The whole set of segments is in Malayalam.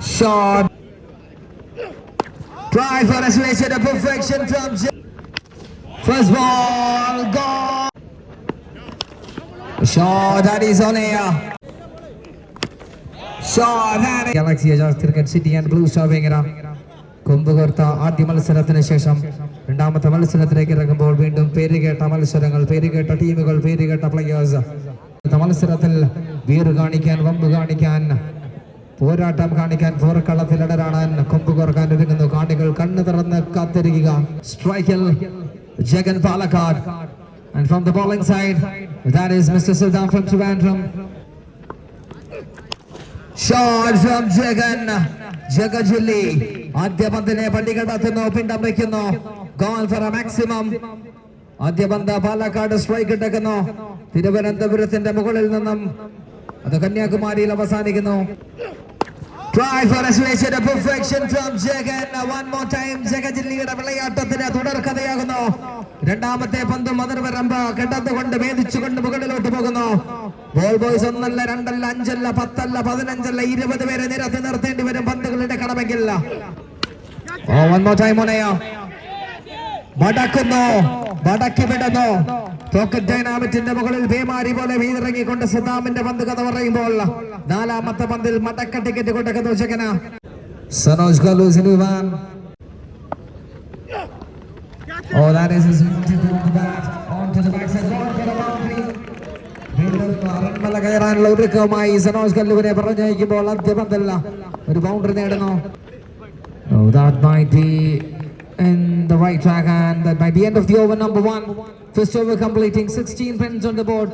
Shot. Try for a switch to perfection from J- First ball, gone. Shot that is on air. Shot that is. Galaxy Ajaz Cricket City and Blue Star Vengara. കൊമ്പുകോർത്ത ആദ്യ മത്സരത്തിന് ശേഷം രണ്ടാമത്തെ മത്സരത്തിലേക്ക് ഇറങ്ങുമ്പോൾ വീണ്ടും പേരുകേട്ട മത്സരങ്ങൾ പേരുകേട്ട ടീമുകൾ പേരുകേട്ട പ്ലെയേഴ്സ് മത്സരത്തിൽ വീറ് കാണിക്കാൻ വമ്പ് കാണിക്കാൻ പോരാട്ടം കാണിക്കാൻ പോർക്കളത്തിലിടരാടാൻ കൊമ്പ് കോർക്കാൻ ഒരുങ്ങുന്നു കാണികൾ കണ്ണു തുറന്ന് കാത്തിരിക്കുക സ്ട്രൈക്കിൽ Jagan Palakkad And from the bowling side, that is Mr. Siddham from Trivandrum. Shot from Jagan. ജഗജുല്ലി ആദ്യ പന്തിനെ പള്ളി കണ്ടെത്തുന്നു പിണ്ടം വയ്ക്കുന്നു ഗോൾ ഫോർ എ മാക്സിമം ആദ്യ പന്ത് പാലക്കാട് സ്ട്രൈക്ക് ഇട്ടേക്കുന്നു തിരുവനന്തപുരത്തിന്റെ മുകളിൽ നിന്നും അത് കന്യാകുമാരിയിൽ അവസാനിക്കുന്നു Try for a switch to perfection from Jagan. One more time. ജഗജില്ലിയുടെ വിളയാട്ടത്തിന് തുടർക്കഥയാകുന്നു രണ്ടാമത്തെ പന്ത് മദർവരമ്പ് കിടന്നുകൊണ്ട് വേദിച്ചുകൊണ്ട് മുകളിലോട്ട് പോകുന്നു ബോൾ ബോയ്സ് ഒന്നല്ല രണ്ടല്ല അഞ്ചല്ല പത്തല്ല പതിനഞ്ചല്ല ഇരുപത് പേരെ നിരത്തി നിർത്തേണ്ടി വരും പന്തുകളുടെ കടമെങ്കിൽ ഓ ടൈം ഓണയോ വടക്കുന്നു വടക്കി വിടുന്നു പോക്കറ്റ് ഡൈനാമിറ്റിന്റെ മുകളിൽ ഭീമാരി പോലെ വീതിറങ്ങിക്കൊണ്ട് സദാമിന്റെ പന്ത് കഥ പറയുമ്പോൾ നാലാമത്തെ പന്തിൽ മടക്ക ടിക്കറ്റ് കൊണ്ടൊക്കെ ചെക്കന സനോജ് കലൂസിന് വാൻ Oh, that is his to the bat. On to the backside. Gone for the boundary. വീണ്ടും റൺമല കയറാനുള്ള ഒരുക്കവുമായി സനോജ് കല്ലുവിനെ പറഞ്ഞയക്കുമ്പോൾ ആദ്യ പന്തല്ല ഒരു ബൗണ്ടറി നേടുന്നു Oh, that might be in the right track, and that might be end of the over number one, first over completing 16 runs on the board.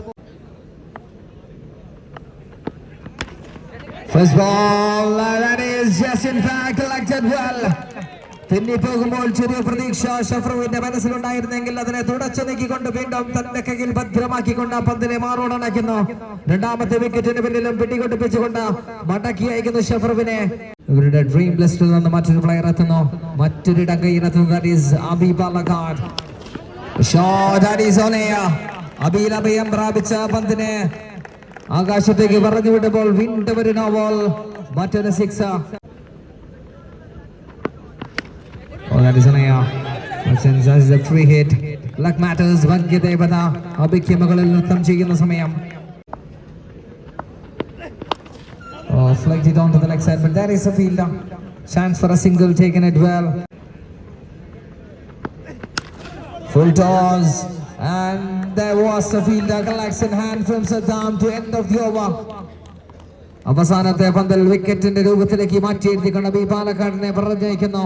First ball, that is just in fact collected well. തിന്നി പോകുമ്പോൾ ചെറിയ പ്രതീക്ഷ ഷഫറുവിന്റെ മനസ്സിലുണ്ടായിരുന്നെങ്കിൽ അതിനെ തുടച്ചു നീക്കിക്കൊണ്ട് വീണ്ടും തന്റെ കയ്യിൽ ഭദ്രമാക്കിക്കൊണ്ട് ആ പന്തിനെ മാറോടണയ്ക്കുന്നു രണ്ടാമത്തെ വിക്കറ്റിന് പിന്നിലും പിടികൊട്ടിപ്പിച്ചുകൊണ്ട് മടക്കി അയക്കുന്നു ഷഫറുവിനെ ഇവരുടെ ഡ്രീം ലിസ്റ്റിൽ നിന്ന് മറ്റൊരു പ്ലെയർ എത്തുന്നു. മറ്റൊരു ഇടം കൈയിലെത്തുന്നു that is Abi Palakkad Shot that is on air. Abeel അഭയം പ്രാപിച്ച പന്തിനെ ആകാശത്തേക്ക് പറഞ്ഞു വിടുമ്പോൾ വീണ്ടും ഒരു നോവൽ മറ്റൊരു six Oh, that is an air. Since that is a free hit. Luck matters. ഭാഗ്യദേവത അബിക്ക് മുകളിൽ നൃത്തം ചെയ്യുന്ന സമയം Oh, flight it on to the leg side, but there is a fielder. Chance for a single taken it well. Full toss. And there was a fielder collection hand from Saddam to end of the over. അവസാനത്തെ പന്തൽ വിക്കറ്റിന്റെ രൂപത്തിലേക്ക് മാറ്റി എഴുതിക്കൊണ്ട് ബി പാലക്കാടിനെ പറഞ്ഞയക്കുന്നു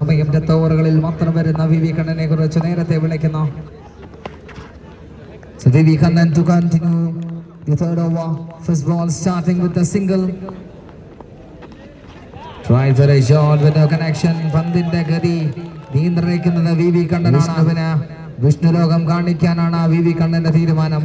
സമയം രണ്ട് ഓവറുകളിൽ മാത്രം വരുന്ന വി വി കണ്ണനെ കുറിച്ച് നേരത്തെ വിളിക്കുന്നു So Vivi Kannan to continue the third over. First ball starting with a single. Try for a shot with no connection. പന്തിന്റെ ഗതി നിയന്ത്രിക്കുന്നത് വി വി കണ്ണനാണ് അവന് വിഷ്ണുലോകം കാണിക്കാനാണ് വി വി കണ്ണന്റെ തീരുമാനം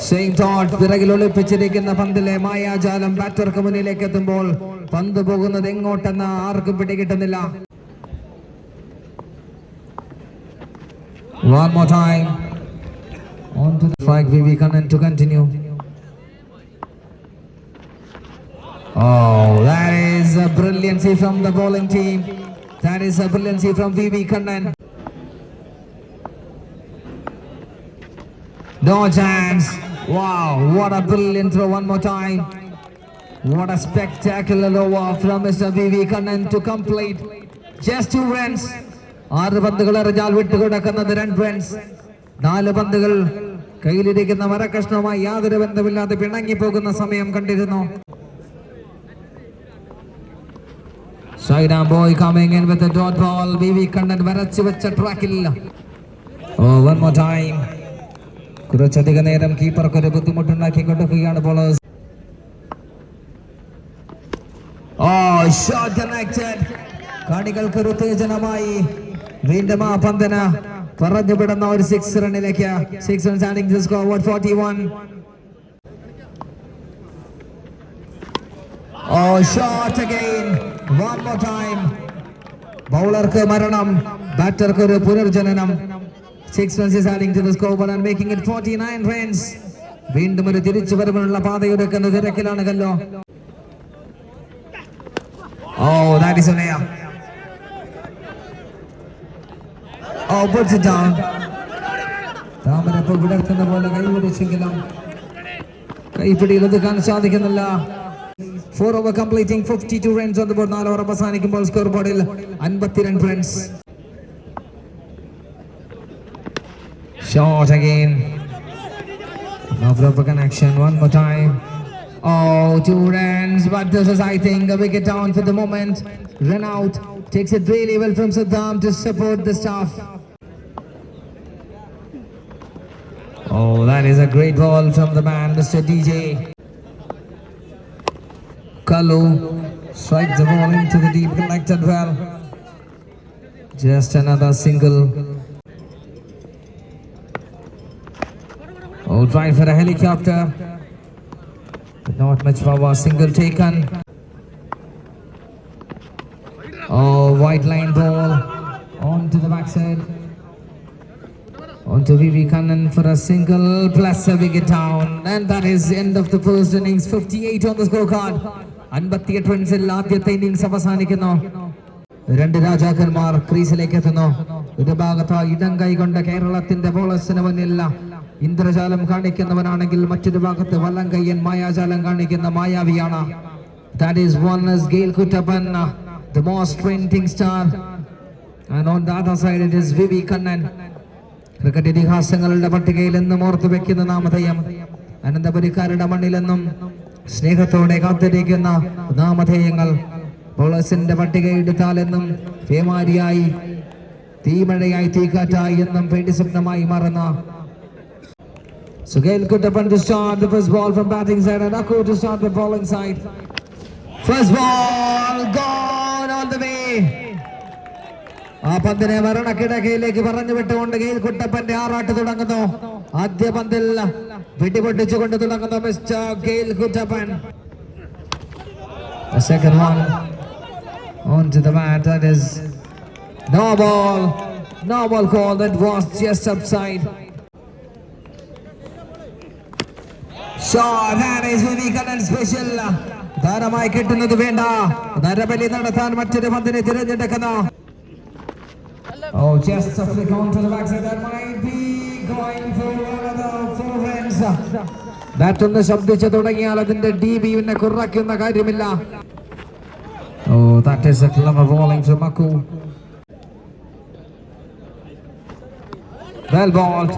ൊളിപ്പിച്ചിരിക്കുന്ന ഒളിപ്പിച്ചിരിക്കുന്ന പന്തിലെ മായാജാലം ബാറ്റർക്ക് മുന്നിലേക്ക് എത്തുമ്പോൾ പന്ത് പോകുന്നത് എങ്ങോട്ടെന്ന് ആർക്കും പിടികിട്ടുന്നില്ല One more time. On to the strike, VV Kannan to continue. Oh, that is a brilliancy from the bowling team. That is a brilliancy from VV Kannan. No chance. Wow, what a brilliant throw one more time. What a spectacular over from Mr. VV Kannan to complete. Just two runs. ആറ് പന്തുകൾ എറിഞ്ഞാൽ വിട്ടുകൊടുക്കുന്നത് രണ്ട് റൺസ് നാല് പന്തുകൾ കയ്യിലിരിക്കുന്ന മരക്കഷ്ണവുമായി യാതൊരു ബന്ധമില്ലാതെ പിണങ്ങിപ്പോകുന്ന സമയം കണ്ടിരുന്നു Shaina boy coming in with a dot ball. VV Kannan വരച്ചു വെച്ച ട്രാക്കിൽ Oh, one more time. കുറച്ചധിക നേരം കീപ്പർക്ക് ഒരു ബുദ്ധിമുട്ടുണ്ടാക്കി കൊടുക്കുകയാണ് ബോളേഴ്സ് ഓ ഷോട്ട് കണക്റ്റഡ് കാണികൾക്ക് ഒരു ഉത്തേജനമായി. വീണ്ടും ആ പന്തന പറഞ്ഞു വിടുന്ന ഒരു six റണ്ണിലേക്ക് six run standing score one forty one oh shot again one more time ബൗളർക്ക് മരണം ബാറ്റർക്ക് ഒരു പുനർജനനം. Six runs adding to the scoreboard and making it 49 runs. വീണ്ടും ഒരു തിരിച്ചു വരവിനുള്ള പാതയൊരുക്കുന്ന തിരക്കിലാണ് കല്ലോ ഓ ദാറ്റ് ഇസ് ഒനയ ഓ puts it down. താമര ഇപ്പോൾ വിടർത്തുന്ന പോലെ കൈപിടിച്ചെങ്കിലും കൈപ്പിടിയിൽ ഒതുക്കാൻ സാധിക്കുന്നില്ല. Four over completing fifty two runs on board നാല് ഓവർ അവസാനിക്കുമ്പോൾ സ്കോർ ബോർഡിൽ അൻപത്തിരണ്ട് runs shot again Now for a connection one more time. Oh, two runs, but this is, I think, a wicket down for the moment. Run out. Takes it really well from Saddam to support the staff. Oh, that is a great ball from the man, Mr. DJ. Kalu strikes the ball into the deep, connected well. Just another single. Oh, trying for a helicopter. But not much power. Single taken. Oh, white line ball. On to the backside. On to Vivi Kannan for a single plus a wicket down. And that is end of the first innings. 58 on the scorecard. അൻപത്തിയെട്ട് റൺസിൽ ആദ്യത്തെ ഇന്നിംഗ്സ് അവസാനിക്കുന്നു. രണ്ട് രാജാക്കന്മാർ ക്രീസിലേക്ക് എത്തുന്നു ഒരു ഭാഗത്ത് ഇടം കൈകൊണ്ട കേരളത്തിന്റെ ബോളേഴ്സിന് മുന്നിൽ ഇന്ദ്രജാലം കാണിക്കുന്നവനാണെങ്കിൽ മറ്റൊരു ഭാഗത്ത് വല്ലം കയ്യൻ മായാജാലം കാണിക്കുന്ന മായാവിയാണ്. ക്രിക്കറ്റ് ഇതിഹാസങ്ങളുടെ പട്ടികയിൽ എന്നും ഓർത്തു വെക്കുന്ന നാമധേയം. അനന്തപുരിക്കാരുടെ മണ്ണിലെന്നും സ്നേഹത്തോടെ കാത്തിരിക്കുന്ന നാമധേയങ്ങൾ പോളസിന്റെ പട്ടിക എടുത്താലെന്നും പേമാരിയായി തീമഴയായി തീക്കാറ്റായി എന്നും വേണ്ടി സ്വപ്നമായി മാറുന്ന സുഖേൽ Kuttappan to start the first ball from batting side and Akku to start the bowling side. First ball gone on the way. ആ പന്തിനെ വരണക്കിടക്കയിലേക്ക് പറഞ്ഞു വിട്ടുകൊണ്ട് ഗെയിൽ കുട്ടപ്പന്റെ ആറാട്ട് തുടങ്ങുന്നു ആദ്യ പന്തിൽ വെടിപൊട്ടിച്ചുകൊണ്ട് തുടങ്ങുന്നു mister Gayle Kuttappan The second one onto the mat. That is no ball. No ball call. That was just upside. Shot. That is Vivi Kannan special. ധാരമായി കിട്ടുന്നത് വേണ്ട നരബലി നടത്താൻ മറ്റൊരു പന്തിനെ തിരഞ്ഞെടുക്കുന്നു Oh, just a flick onto the backside. That might be going for another four Runs. Bat ഒന്ന് ശബ്ദിച്ചു തുടങ്ങിയാൽ അതിന്റെ ഡി ബി പിന്നെ കുറയ്ക്കുന്ന കാര്യമില്ല. ഓ that is a clever bowling from Makku well bowled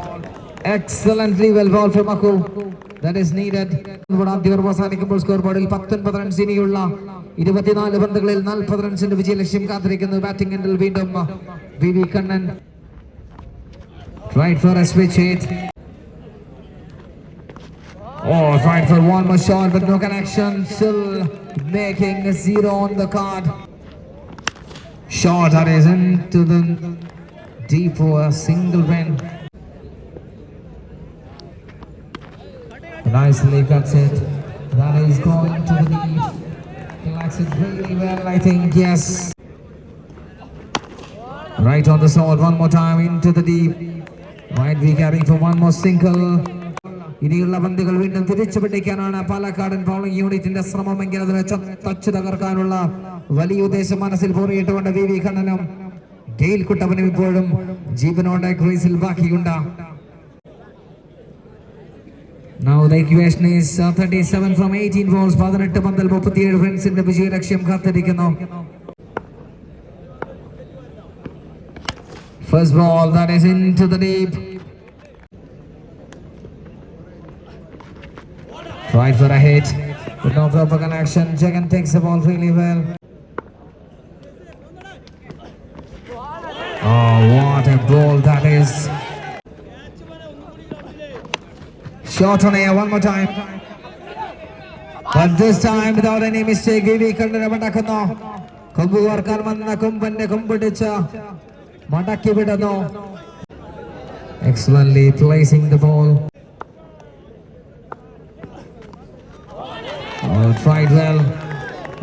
excellently well ball from Makku that is needed ആദ്യ അവസാനിക്കുമ്പോൾ സ്കോർ ബോർഡിൽ പത്തൊൻപത് റൺസ് ഇനിയുള്ള ഇരുപത്തിനാല് പന്തുകളിൽ നാൽപ്പത് റൺസിന്റെ വിജയലക്ഷ്യം കാത്തിരിക്കുന്നു. ബാറ്റിംഗ് എൻഡിൽ വീണ്ടും V V Kannan. Try for switch hit. Oh, trying for one more shot, but no connection. Still making a zero on the card. Shot that is into the deep for a single win. Nicely cuts it. That is going to the deep. Likes it really well, I think. Yes. Right on the sword, one more time into the deep. Might be carrying for one more single. ഇനിയുള്ള പന്തുകൾ വീണ്ടും തിരിച്ചു പിടിക്കാനാണ് പാലക്കാടൻ ബൗളിംഗ് യൂണിറ്റിന്റെ ശ്രമമെങ്കിൽ അതിനെ തച്ചു തകർക്കാനുള്ള വലിയ ഉദ്ദേശം മനസ്സിൽ പോറിയിട്ടുകൊണ്ട് വി വി കണ്ണനും ഗെയിൽ കുട്ടവനും ഇപ്പോഴും ജീവനോടെ ക്രീസിൽ ബാക്കിയുണ്ട് Now the equation is uh, 37 from 18 balls. പതിനെട്ട് പന്തൽ മുപ്പത്തിയേഴ് റൺസിന്റെ വിജയലക്ഷ്യം കാത്തിരിക്കുന്നു First ball that is into the deep. Tried for a hit, but no proper connection. Jagan takes the ball really well. Oh, what a ball that is. Shot on air one more time. But this time without any mistake, വിവി കണ്ണനെ മടക്കുന്നു കൊമ്പ് കോർക്കാൻ വന്ന കൊമ്പന്റെ കൊമ്പിടിച്ച മടക്കി വിടുന്നു Excellently placing the ball. Oh, tried well.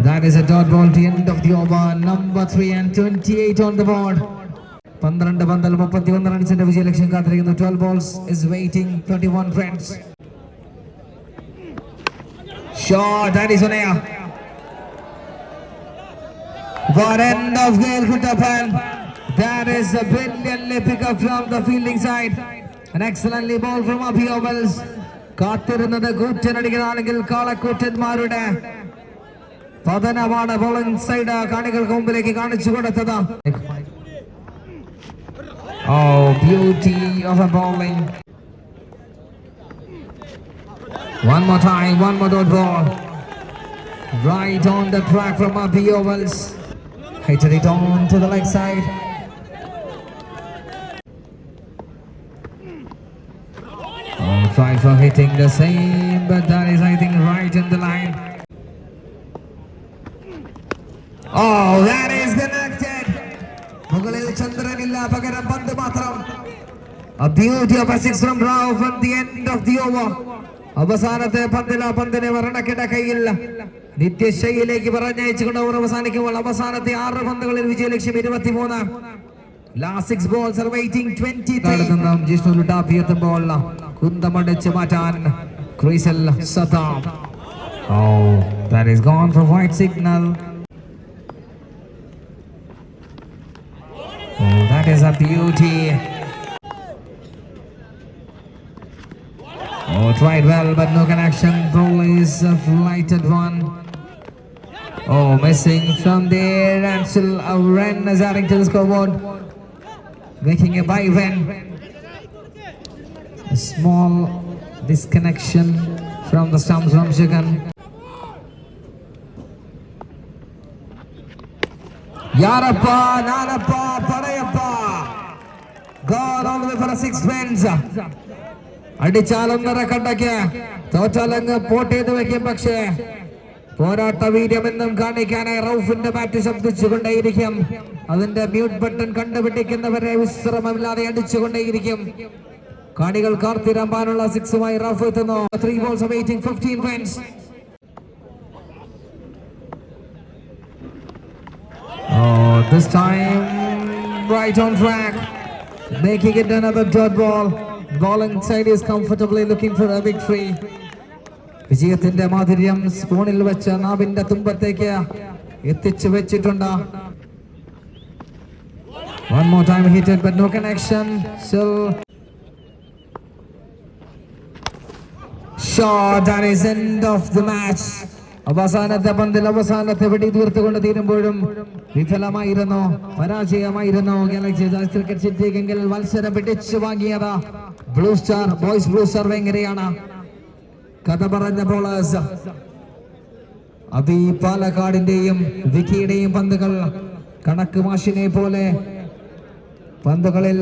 That is a dot ball to end of the over. Number three and 28 on the board. പന്ത്രണ്ട് പന്തൽ മുപ്പത്തി ഒന്ന് റൺസിന്റെ വിജയലക്ഷ്യം കാത്തിരിക്കുന്നു twelve balls is waiting twenty one runs Shot, that is Onaya. What end of Gail Kuttapan. That is a brilliantly pick up from the fielding side. An excellently ball from Abhi Ovals. കാത്തിരുന്നത് കൂറ്റനടികളാണെങ്കിൽ കാളക്കൂറ്റന്മാരുടെ പതനമാണ് ബോളിംഗ് സൈഡ് കാണികൾക്ക് മുമ്പിലേക്ക് കാണിച്ചു കൊടുത്തത് Oh, beauty of a bowling. One more time, one more dot ball. Right on the track from Abhi Ovals. Hited it on to the leg side. Oh, try for hitting the same, but that is, I think, right in the line. Oh, that is connected. മുകളിൽ ചന്ദ്രനില്ല പകരം പന്ത് മാത്രം A beauty of a six from Rao from the end of the over. അവസാനത്തെ പന്തിൽ ആ പന്തിനെ വരണക്കിട കയ്യില്ല നിത്യശൈലിയിലേക്ക് പറഞ്ഞയച്ചുകൊണ്ട് ഓവർ അവസാനിക്കുമ്പോൾ അവസാനത്തെ ആറ് പന്തുകളിൽ വിജയലക്ഷ്യം ഇരുപത്തിമൂന്ന് last six balls waiting twenty Jishnu Luttappi എത്തുമ്പോൾ കുന്തമടിച്ച് മാറ്റാൻ ക്രീസൽ സതാം oh that is gone four wide signal Oh, that is a beauty. Oh, tried well, but no connection. Ball is a flighted one. Oh, missing from there, and still a run is adding to the scoreboard, making a by run. small disconnection from the stumps from Shagan. Yarappa, Nanappa, Padayappa. Gone all the way for a six wins. അടിച്ചാലൊന്നര കണ്ടക്ക് തോറ്റാലങ്ങ് പോട്ട് ചെയ്ത് വെക്കും പക്ഷേ പോരാട്ട വീര്യമെന്നും കാണിക്കാനായി റൌഫിന്റെ ബാറ്റ് ശബ്ദിച്ചുകൊണ്ടേയിരിക്കും അതിന്റെ മ്യൂട്ട് ബട്ടൺ കണ്ടുപിടിക്കുന്നവരെ വിശ്രമമില്ലാതെ അടിച്ചുകൊണ്ടേയിരിക്കും കാണികൾ കാർത്തിരമ്പാനുള്ള സിക്സുമായി റഫ് എത്തുന്നു three balls waiting fifteen runs Oh, this time right on track, making it another dot ball. Bowling side is comfortably looking for a victory. വിജയത്തിന്റെ മാധുര്യം സ്പൂണിൽ വെച്ച് നാവിന്റെ തുമ്പത്തേക്ക് എത്തിച്ചു വെച്ചിട്ടുണ്ട് One more time hit it, but no connection. Still. അവസാനത്തെ പന്തിൽ അവസാനത്തെ വെടി തീർത്തുകൊണ്ട് തീരുമ്പോഴും വിഫലമായിരുന്നു പരാജയമായിരുന്നു ക്രിക്കറ്റ് സിറ്റിക്കെങ്കിൽ മത്സരം പിടിച്ചു വാങ്ങിയത് blue star boys blue star വെങ്ങരയാണ് കഥ പറഞ്ഞ ബോളേഴ്സ് അത് ഈ പാലക്കാടിന്റെയും വിക്കിയുടെയും പന്തുകൾ കണക്ക് മാഷിനെ പോലെ പന്തുകളിൽ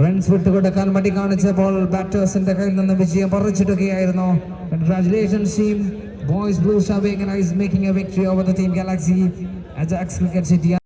റൺസ് വിട്ടുകൊടുക്കാൻ മടി കാണിച്ചപ്പോൾ ബാറ്റേഴ്സിന്റെ കയ്യിൽ നിന്ന് വിജയം പറിച്ചിടുകയായിരുന്നു. Congratulations team boys blue star is making a victory over the team Galaxy Ajax cricket City